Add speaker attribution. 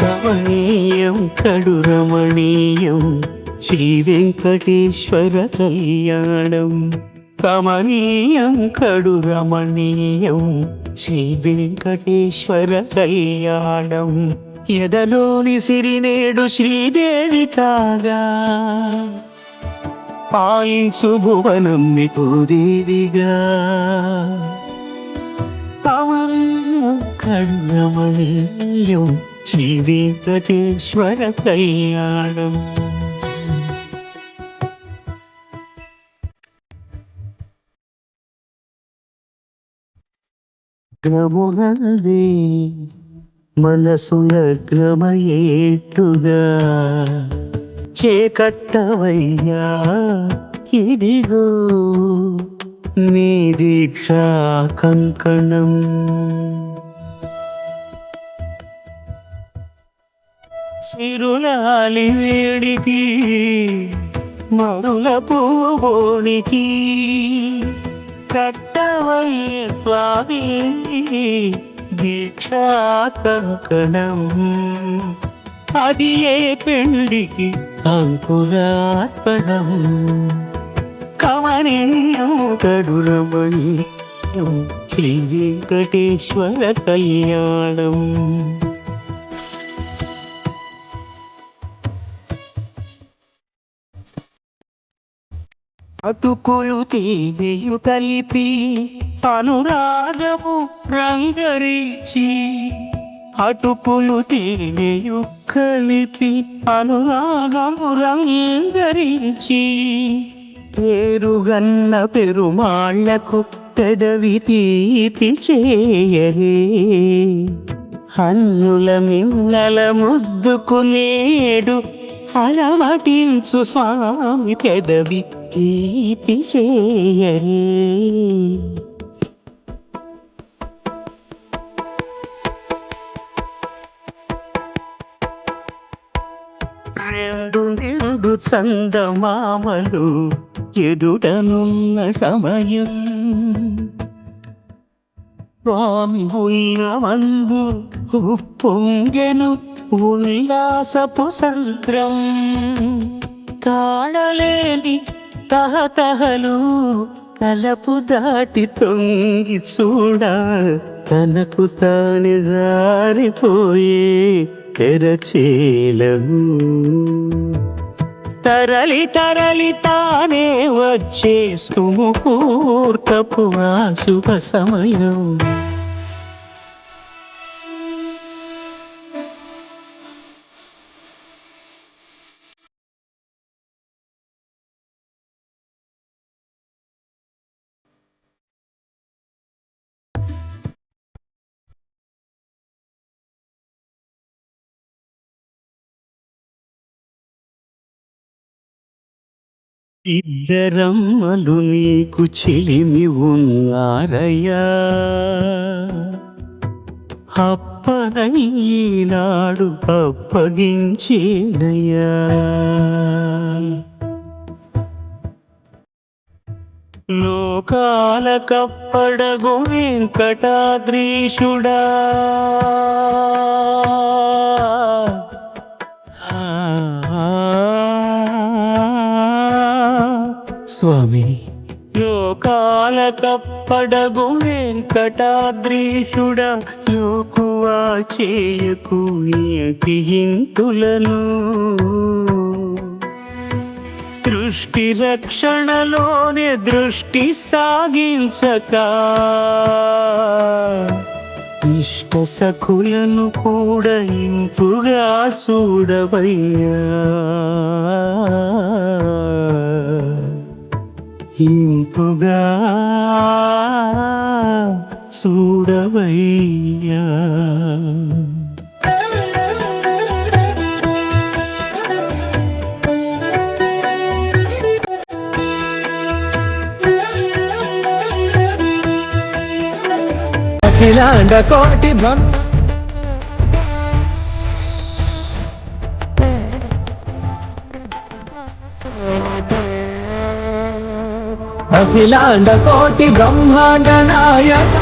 Speaker 1: కమనీయం కడురమణీయం శ్రీ వెంకటేశ్వర కళ్యాణం. కమనీయం కడురమణీయం శ్రీ వెంకటేశ్వర కళ్యాణం. ఎదలోని సిరినేడు శ్రీదేవి కాగా. పాయించు భువనం మీకు దేవిగా. కమనీయం శ్రీ వెంకటేశ్వర కళ్యాణం. గ్రమునందే మనసు లగ్నమయేట్టుగా చేకట్టవయ్యా ఇదిగో నీ దీక్షా కంకణం. సిరులాలి వేడికి మరుల పూబోనికి కట్టవయ్య స్వామి. కంకణం. అది ఏ పెళ్ళికి అంకురాత్మనం కమనీయం కడురమణి శ్రీ వెంకటేశ్వర కళ్యాణం. అతుకులు తీయు కలిపి అనురాగము రంగరించి అటుపులు తీయు కలిపి అనురాగము రంగరించి పేరుగన్న పెరుమాళ్ళకు పెదవి తీపి చేయరే హన్నుల మిన్నల ముద్దుకు నేడు అలవటించు స్వామి పెదవి తీపి చేయరే రెండు నిండు చందమామలు ఎదుటనున్న సమయం. స్వామి ఉల్లమందు ఉప్పొంగెను ఉల్లాసపు సంద్రం. తాళలేని తహతహలు తలపు దాటి తొంగి చూడ తనకు తాను జారిపోయే తెరచేలము తరలి తరలి తానే వచ్చే సుముహూర్తపు ఆ శుభ సమయం. ఇద్దరమ్మలు నీకు చెలిమి ఉన్నారయ్యా. అప్పదయ్యీనాడు అప్పగించేనయ్యా. లోకాల కప్పడగు వెంకటాద్రీషుడా. స్వామి లోకాల కప్పడగు వెంకటాద్రీషుడ లోకువా చేయకు హింతులను? దృష్టి రక్షణలోనే దృష్టి సాగించక ఇష్ట సఖులను కూడా ఇంపుగా చూడవయ్యా. ఇంపుగా చూడవయ్యా
Speaker 2: అఖిలాండ కోటి బ్రహ్మ అఖిలాండ కోటి బ్రహ్మాండ నాయక.